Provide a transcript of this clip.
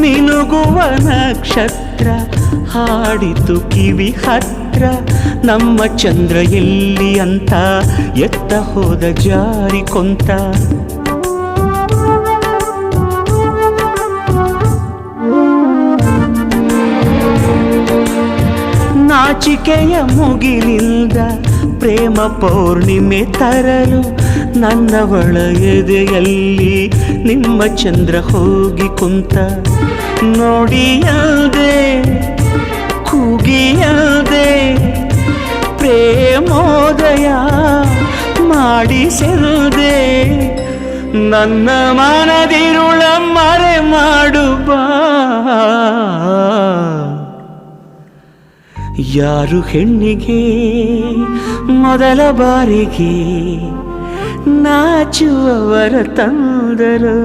ಮಿನುಗುವ ನಕ್ಷತ್ರ ಹಾಡಿತು ಕಿವಿ ಹತ್ರ. ನಮ್ಮ ಚಂದ್ರ ಎಲ್ಲಿ ಅಂತ ಎತ್ತ ಹೋದ ಜಾರಿ ಕೊಂತ. ನಾಚಿಕೆಯ ಮುಗಿಲಿಂದ ಪ್ರೇಮ ಪೌರ್ಣಿಮೆ ತರಲು ನನ್ನವಳ ಎದೆಯಲ್ಲಿ ನಿಮ್ಮ ಚಂದ್ರ ಹೋಗಿ ಕುಂತ ನೋಡಿಯದೆ ಕೂಗಿಯದೆ ಪ್ರೇಮೋದಯ ಮಾಡಿಸದೆ ನನ್ನ ಮನದಿರುಳ ಮರೆ ಮಾಡು ಬಾ ಯಾರು ಹೆಣ್ಣಿಗೆ ಮೊದಲ ಬಾರಿಗೆ ನಾಚುವವರ ತಂದರು